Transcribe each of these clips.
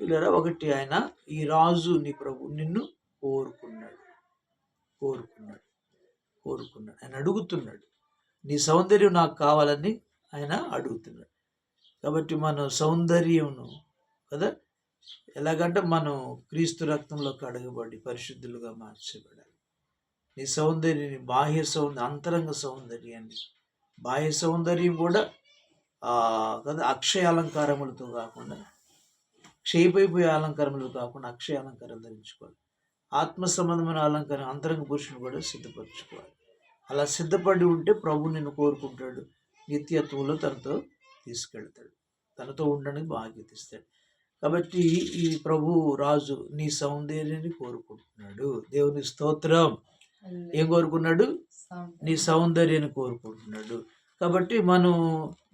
పిల్లరా ఒకటి ఆయన ఈ రాజు నీ ప్రభు నిన్ను కోరుకున్నాడు కోరుకున్నాడు కోరుకున్నాడు. ఆయన అడుగుతున్నాడు నీ సౌందర్యం నాకు కావాలని ఆయన అడుగుతున్నాడు. కాబట్టి మన సౌందర్యంను కదా? ఎలాగంటే మనం క్రీస్తు రక్తంలో కడగబడి పరిశుద్ధులుగా మార్చబడాలి. నీ సౌందర్యాన్ని బాహ్య సౌందర్య అంతరంగ సౌందర్యాన్ని బాహ్య సౌందర్యం కూడా కదా? అక్షయ అలంకారములతో కాకుండా క్షయిపోయిపోయే అలంకారములు కాకుండా అక్షయ అలంకారం ధరించుకోవాలి. ఆత్మ సంబంధమైన అలంకారం అంతరంగ పురుషుని కూడా సిద్ధపరచుకోవాలి. అలా సిద్ధపడి ఉంటే ప్రభు నిన్ను కోరుకుంటాడు. నిత్యత్వంలో తనతో తీసుకెళ్తాడు. తనతో ఉండడానికి బాధ్యత ఇస్తాడు. కాబట్టి ఈ ప్రభు రాజు నీ సౌందర్యాన్ని కోరుకుంటున్నాడు. దేవుని స్తోత్రం. ఏం కోరుకున్నాడు? నీ సౌందర్యాన్ని కోరుకుంటున్నాడు. కాబట్టి మనం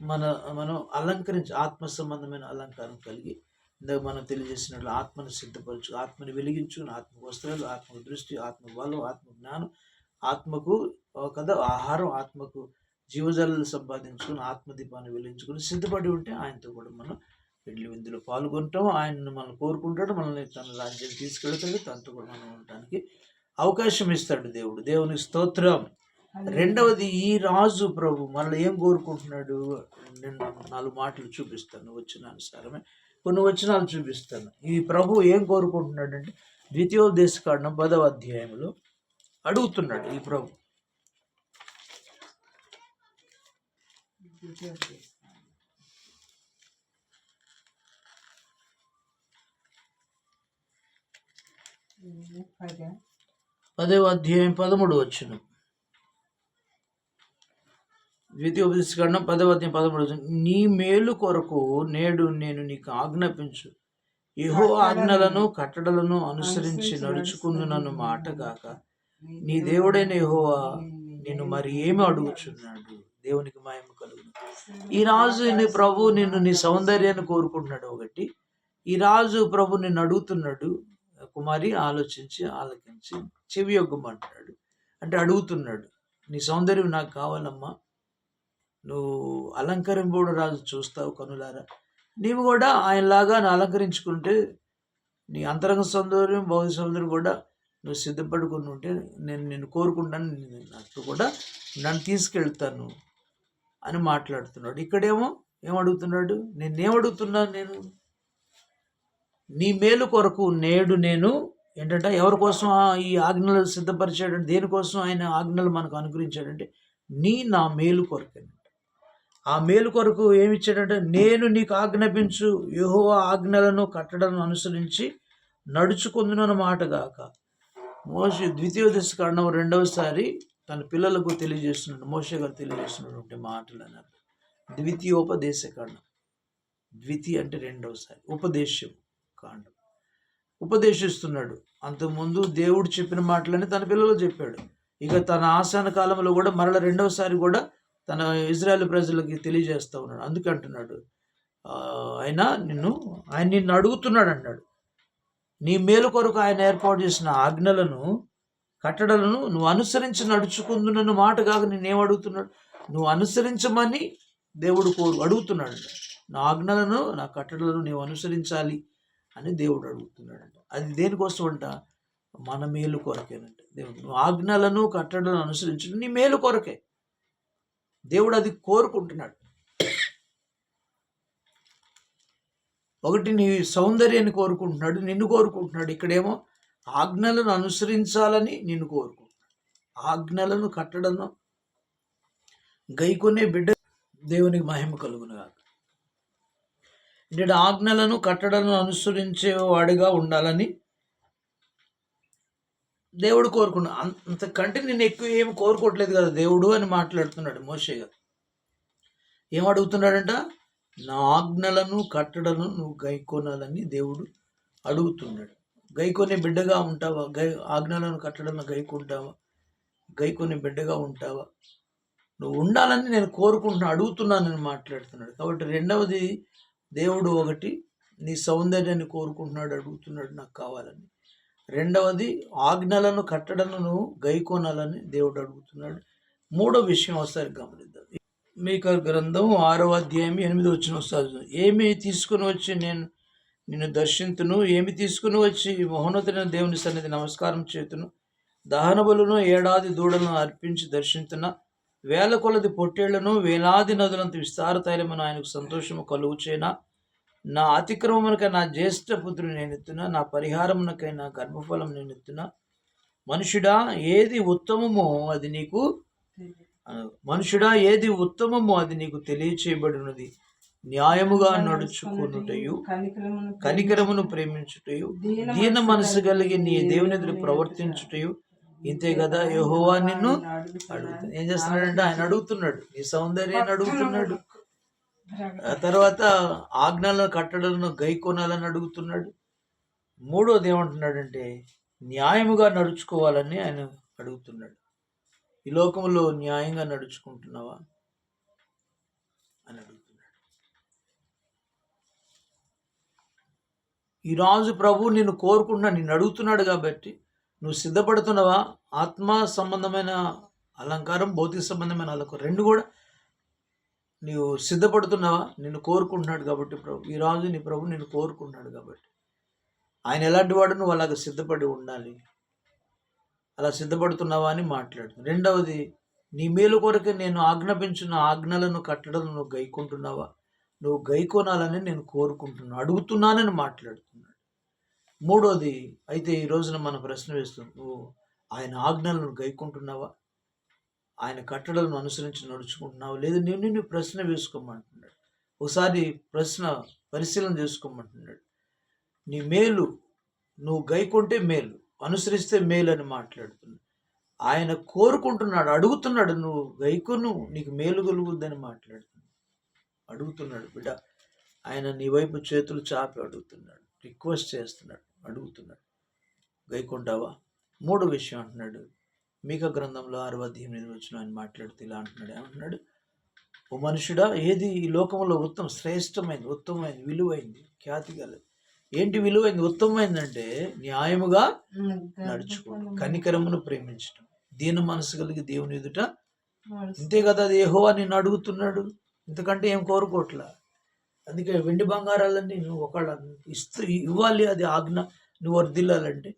మన మనం అలంకరించి ఆత్మ సంబంధమైన అలంకారం కలిగి ఇందాక మనం తెలియజేసినట్లు ఆత్మను సిద్ధపరచు ఆత్మని వెలిగించు ఆత్మ వస్త్రాలు ఆత్మ దృష్టి ఆత్మ బలం ఆత్మ జ్ఞానం ఆత్మకు కదా ఆహారం ఆత్మకు జీవజలాలు సంపాదించుకుని ఆత్మదీపాన్ని వెలిగించుకుని సిద్ధపడి ఉంటే ఆయనతో కూడా మనం పెళ్ళి విందులో పాల్గొంటాం ఆయన మనం కోరుకుంటాడు మనల్ని తన రాజ్యాన్ని తీసుకెళ్తాడు తనతో కూడా మనం ఉండటానికి అవకాశం ఇస్తాడు దేవుడు. దేవుని స్తోత్రం. రెండవది ఈ రాజు ప్రభు మనల్ని ఏం కోరుకుంటున్నాడు? నేను నాలుగు మాటలు చూపిస్తాను వచ్చిన అనుసారమే. కొన్ని వచనాలు చూపిస్తాను. ఈ ప్రభు ఏం కోరుకుంటున్నాడు అంటే ద్వితీయోపదేశ కాండం పదవ అధ్యాయంలో అడుగుతున్నాడు ఈ ప్రభు. పదవ. అధ్యాయం పదమూడు వచ్చిన ద్వితీయోపదేశ కాండం పదవ అధ్యాయం పదమూడు. నీ మేలు కొరకు నేడు నేను నీకు ఆజ్ఞాపించు. యెహో ఆజ్ఞలను కట్టడలను అనుసరించి నడుచుకుందునను మాట కాక నీ దేవుడైన యెహోవా నిన్ను మరి ఏమి అడుగుచున్నాడు? దేవునికి మహిమ కలుగును. ఈ రాజు నీ ప్రభు నిన్ను నీ సౌందర్యాన్ని కోరుకుంటున్నాడు ఒకటి. ఈ రాజు ప్రభు నిన్ను అడుగుతున్నాడు కుమారి ఆలోచించి ఆలకించి చెవి యొగ్గమంటున్నాడు అంటే అడుగుతున్నాడు నీ సౌందర్యం నాకు కావాలమ్మా నువ్వు అలంకరింపుడు రాజు చూస్తావు కనులారా. నీవు కూడా ఆయనలాగా అలంకరించుకుంటే నీ అంతరంగ సౌందర్యం భౌతిక సౌందర్యం కూడా నువ్వు సిద్ధపడుకుని ఉంటే నేను నిన్ను కోరుకుంటాను నేను నాకు కూడా నన్ను తీసుకెళ్తాను అని మాట్లాడుతున్నాడు. ఇక్కడేమో ఏం అడుగుతున్నాడు నేనేం? అడుగుతున్నాను నేను నీ మేలు కొరకు నేడు నేను ఏంటంటే ఎవరి కోసం ఆ- ఈ ఆజ్ఞలు సిద్ధపరిచాడంటే దేనికోసం ఆయన ఆజ్ఞలు మనకు అనుగ్రహించాడంటే నీ నా మేలు కొరకండి ఆ మేలు కొరకు ఏమిచ్చాడంటే నేను నీకు ఆజ్ఞాపించు యెహోవా ఆజ్ఞలను కట్టడం అనుసరించి నడుచుకుందునన్న మాట గాక. మోసే ద్వితీయ దశ కాండం రెండవసారి తన పిల్లలకు తెలియజేస్తున్నాడు మోసే గారు తెలియజేస్తున్నటువంటి మాటలు అన్నారు. ద్వితీయోపదేశ కాండం ద్వితీయ అంటే రెండవసారి ఉపదేశం కాండం. ఉపదేశిస్తున్నాడు అంతకుముందు దేవుడు చెప్పిన మాటలని తన పిల్లలు చెప్పాడు. ఇక తన ఆసాన కాలంలో కూడా మరల రెండవసారి కూడా తన ఇజ్రాయెల్ ప్రజలకి తెలియజేస్తా ఉన్నాడు. అందుకే అంటున్నాడు. ఆయన నిన్ను ఆయన నిన్ను అడుగుతున్నాడు అన్నాడు నీ మేలు కొరకు ఆయన ఏర్పాటు చేసిన ఆజ్ఞలను కట్టడలను నువ్వు అనుసరించి నడుచుకుందునన్న మాట కాక నేనేం అడుగుతున్నాడు? నువ్వు అనుసరించమని దేవుడు కోరు అడుగుతున్నాడు నా ఆజ్ఞలను నా కట్టడలను నీవు అనుసరించాలి అని దేవుడు అడుగుతున్నాడంట అది దేనికోసం అంట? మన మేలు కొరకేనంట. దేవుడు నువ్వు ఆజ్ఞలను కట్టడలను అనుసరించు నీ మేలు కొరకే. దేవుడు అది కోరుకుంటున్నాడు. ఒకటి నీ సౌందర్యాన్ని కోరుకుంటున్నాడు నిన్ను కోరుకుంటున్నాడు. ఇక్కడేమో ఆజ్ఞలను అనుసరించాలని నిన్ను కోరుకుంటున్నాడు. ఆజ్ఞలను కట్టడం గైకొనే బిడ్డ దేవునికి మహిమ కలుగునుగా నేను ఆజ్ఞలను కట్టడను అనుసరించేవాడిగా ఉండాలని దేవుడు కోరుకున్నా అంతకంటే నేను ఎక్కువ ఏం కోరుకోవట్లేదు కదా దేవుడు అని మాట్లాడుతున్నాడు మోషే గారు. ఏం అడుగుతున్నాడంట? నా ఆజ్ఞలను కట్టడలను నువ్వు గైకొనాలని దేవుడు అడుగుతున్నాడు. గైకొనే బిడ్డగా ఉంటావా? గై ఆజ్ఞలను కట్టడలను గైకుంటావా? గైకొనే బిడ్డగా ఉంటావా? నువ్వు ఉండాలని నేను కోరుకుంటున్నా అడుగుతున్నానని మాట్లాడుతున్నాడు. కాబట్టి రెండవది దేవుడు ఒకటి నీ సౌందర్యాన్ని కోరుకుంటున్నాడు అడుగుతున్నాడు నాకు కావాలని. రెండవది ఆజ్ఞలను కట్టడలను గైకోనాలని దేవుడు అడుగుతున్నాడు. మూడో విషయం ఒకసారి గమనిద్దాం. మీక గ్రంథం ఆరో అధ్యాయం ఎనిమిది వచ్చిన వస్తుంది ఏమి తీసుకుని వచ్చి నేను నిన్ను దర్శింతును? ఏమి తీసుకుని వచ్చి మహోన్నతులైన దేవుని సన్నిధి నమస్కారం చేతును? దహన బలును ఏడాది దూడలను అర్పించి దర్శించున్న వేల కొలది పొట్టేళ్ళను వేలాది నదులంత విస్తార తైలమని ఆయనకు సంతోషము కలుగుచేనా? నా అతిక్రమమునకై నా జ్యేష్ఠ పుత్రుని నేను ఎత్తున నా పరిహారమునకై నా గర్భఫలం నేను ఎత్తున? మనుషుడా ఏది ఉత్తమమో అది నీకు మనుషుడా ఏది ఉత్తమమో అది నీకు తెలియచేయబడినది. న్యాయముగా నడుచుకున్నటయు కనికరమును ప్రేమించుటయు దీన మనసు కలిగి నీ దేవుని ఎదురు ప్రవర్తించుటయు. ఇంతే కదా యహోవా నిన్ను అడుగుతుంది ఏం చేస్తున్నాడంటే ఆయన అడుగుతున్నాడు. నీ సౌందర్యాన్ని అడుగుతున్నాడు. తర్వాత ఆజ్ఞలను కట్టడలను గైకొనాలని అడుగుతున్నాడు. మూడోది ఏమంటున్నాడంటే న్యాయముగా నడుచుకోవాలని ఆయన అడుగుతున్నాడు. ఈ లోకంలో న్యాయంగా నడుచుకుంటున్నావా అని అడుగుతున్నాడు. ఈరోజు ప్రభు నిన్ను కోరుకుంటున్నా నిన్ను అడుగుతున్నాడు కాబట్టి నువ్వు సిద్ధపడుతున్నావా? ఆత్మ సంబంధమైన అలంకారం భౌతిక సంబంధమైన అలంకారం రెండు కూడా నీవు సిద్ధపడుతున్నావా? నిన్ను కోరుకుంటున్నాడు కాబట్టి ప్రభు. ఈ రాజు నీ ప్రభు నిన్ను కోరుకుంటున్నాడు కాబట్టి. ఆయన ఎలాంటి వాడు? నువ్వు అలాగ సిద్ధపడి ఉండాలి. అలా సిద్ధపడుతున్నావా అని మాట్లాడుతుంది. రెండవది నీ మేలు కొరకు నేను ఆజ్ఞాపించిన ఆజ్ఞలను కట్టడం నువ్వు గైకుంటున్నావా? నువ్వు గైకొనాలని నేను కోరుకుంటున్నాను అడుగుతున్నానని మాట్లాడుతున్నాడు. మూడోది అయితే ఈ రోజున మన ప్రశ్న వేస్తుంది. నువ్వు ఆయన ఆజ్ఞలను గైకుంటున్నావా? ఆయన కట్టడలను అనుసరించి నడుచుకుంటున్నావు? లేదు నేను నిన్ను ప్రశ్న వేసుకోమంటున్నాడు. ఒకసారి ప్రశ్న పరిశీలన చేసుకోమంటున్నాడు. నీ మేలు నువ్వు గైకుంటే మేలు అనుసరిస్తే మేలు అని మాట్లాడుతున్నాడు. ఆయన కోరుకుంటున్నాడు అడుగుతున్నాడు నువ్వు గైకును నీకు మేలు కలుగుద్దని మాట్లాడుతున్నాడు. అడుగుతున్నాడు బిడ్డ ఆయన నీ వైపు చేతులు చాపి అడుగుతున్నాడు రిక్వెస్ట్ చేస్తున్నాడు అడుగుతున్నాడు. గైకొంటావా? మూడో విషయం అంటున్నాడు. మీక గ్రంథంలో అరవై ఎనిమిది వచ్చిన ఆయన మాట్లాడుతూ ఇలా అంటున్నాడు. ఏమంటున్నాడు? ఓ మనుషుడా ఏది ఈ లోకంలో ఉత్తమ శ్రేష్టమైంది ఉత్తమమైంది విలువైంది ఖ్యాతి గలది? ఏంటి విలువైంది ఉత్తమమైందంటే న్యాయముగా నడుచుకోవడం. కనికరమును ప్రేమించడం దీన మనసు కలిగి దేవుని ఎదుట ఇంతే కదా అది ఏహోవా నిన్ను అడుగుతున్నాడు. ఇంతకంటే ఏం కోరుకోవట్లా? అందుకే వెండి బంగారాలన్నీ నువ్వు ఒకళ్ళ ఇస్తూ ఇవ్వాలి అది ఆజ్ఞ. నువ్వు వర్దిల్లాలంటే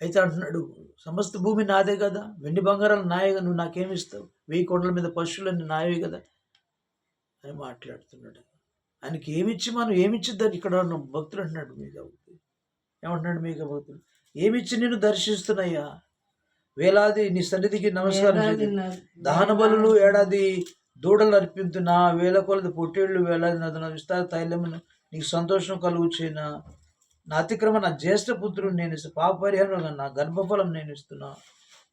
అయితే అంటున్నాడు సమస్త భూమి నాదే కదా? వెండి బంగారాలు నాయగా నువ్వు నాకేమి ఇస్తావు? వెయ్యి కొండల మీద పశువులన్నీ నాయవే కదా? అని మాట్లాడుతున్నాడు. ఆయనకి ఏమిచ్చి మనం ఏమిచ్చిద్దని ఇక్కడ భక్తులు అంటున్నాడు మీకు ఏమంటున్నాడు మీకు భక్తులు ఏమిచ్చి నేను దర్శిస్తున్నాయ్యా? వేలాది నీ సన్నిధికి నమస్కారం దహన బలులు ఏడాది దూడలు అర్పింతున్నా వేల కొలది పొట్టేళ్ళు వేలాది నదున విస్తార తైలమును నీకు సంతోషం కలుగు చేయన నా అతిక్రమ నా జ్యేష్ఠ పుత్రుడు నేను ఇస్తా పాప నా గర్భఫలం నేను ఇస్తున్నా.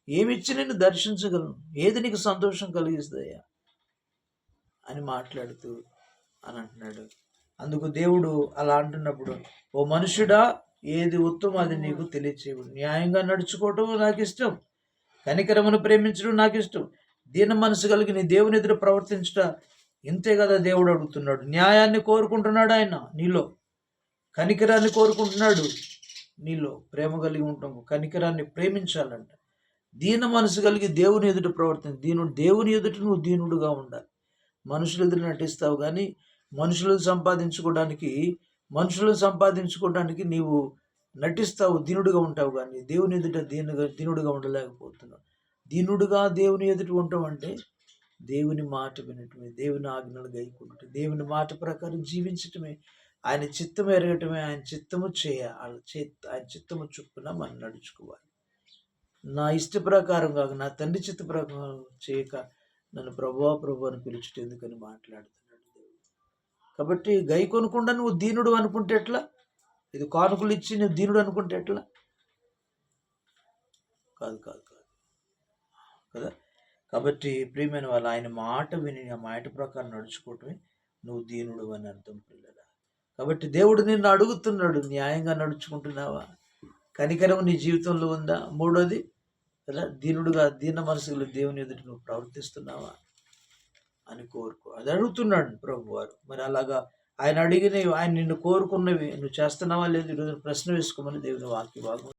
ఏమిచ్చి నేను దర్శించగలను? ఏది నీకు సంతోషం కలిగిస్తాయా? అని మాట్లాడుతూ అని అంటున్నాడు. అందుకు దేవుడు అలా అంటున్నప్పుడు ఓ మనుషుడా ఏది ఉత్తమం అది నీకు తెలియచేవు న్యాయంగా నడుచుకోవటం నాకు ఇష్టం. కనికరమును ప్రేమించడం నాకు ఇష్టం. దీన మనసు కలిగి నీ దేవుని ఎదురు ప్రవర్తించుట. ఇంతే కదా దేవుడు అడుగుతున్నాడు. న్యాయాన్ని కోరుకుంటున్నాడు ఆయన నీలో. కనికరాన్ని కోరుకుంటున్నాడు. నీలో ప్రేమ కలిగి ఉంటాము కనికరాన్ని ప్రేమించాలంట. దీన మనసు కలిగి దేవుని ఎదుట ప్రవర్తన దీనుడు దేవుని ఎదుట నువ్వు దీనుడుగా ఉండాలి. మనుషులు ఎదురు నటిస్తావు కానీ మనుషులను సంపాదించుకోవడానికి మనుషులను సంపాదించుకోవడానికి నీవు నటిస్తావు దీనుడుగా ఉంటావు కానీ దేవుని ఎదుట దీనుగా దీనుడుగా ఉండలేకపోతున్నావు. దీనుడుగా దేవుని ఎదుట ఉండటం అంటే దేవుని మాట వినటమే దేవుని ఆజ్ఞలు గైకుంటే దేవుని మాట ప్రకారం జీవించటమే. ఆయన చిత్తం ఎరగటమే ఆయన చిత్తము చేయ ఆయన చిత్తము చొప్పున మనం నడుచుకోవాలి. నా ఇష్ట ప్రకారం కాక నా తండ్రి చిత్త ప్రకారం చేయక నన్ను ప్రభా ప్రభు అని పిలుచుట ఎందుకని మాట్లాడుతున్నాడు కాబట్టి గై కొనకుండా నువ్వు దీనుడు అనుకుంటే ఎట్లా? ఇది కానుకలు ఇచ్చి నువ్వు దీనుడు అనుకుంటే ఎట్లా? కాదు కాదు కాదు. కదా? కాబట్టి ప్రియమైన వాళ్ళు ఆయన మాట విని ఆ మాట ప్రకారం నడుచుకోవటమే నువ్వు దీనుడు అని అర్థం పిల్లల కాబట్టి దేవుడు నిన్ను అడుగుతున్నాడు న్యాయంగా నడుచుకుంటున్నావా? కనికరం నీ జీవితంలో ఉందా? మూడోది ఎలా? దీనుడుగా దీన మనసులు దేవుని ఎదుటి నువ్వు ప్రవర్తిస్తున్నావా అని కోరుకో. అది అడుగుతున్నాడు ప్రభు వారు మరి అలాగా ఆయన అడిగినవి ఆయన నిన్ను కోరుకున్నవి నువ్వు చేస్తున్నావా? లేదు ఈరోజు ప్రశ్న వేసుకోమని దేవుని వాక్య భాగం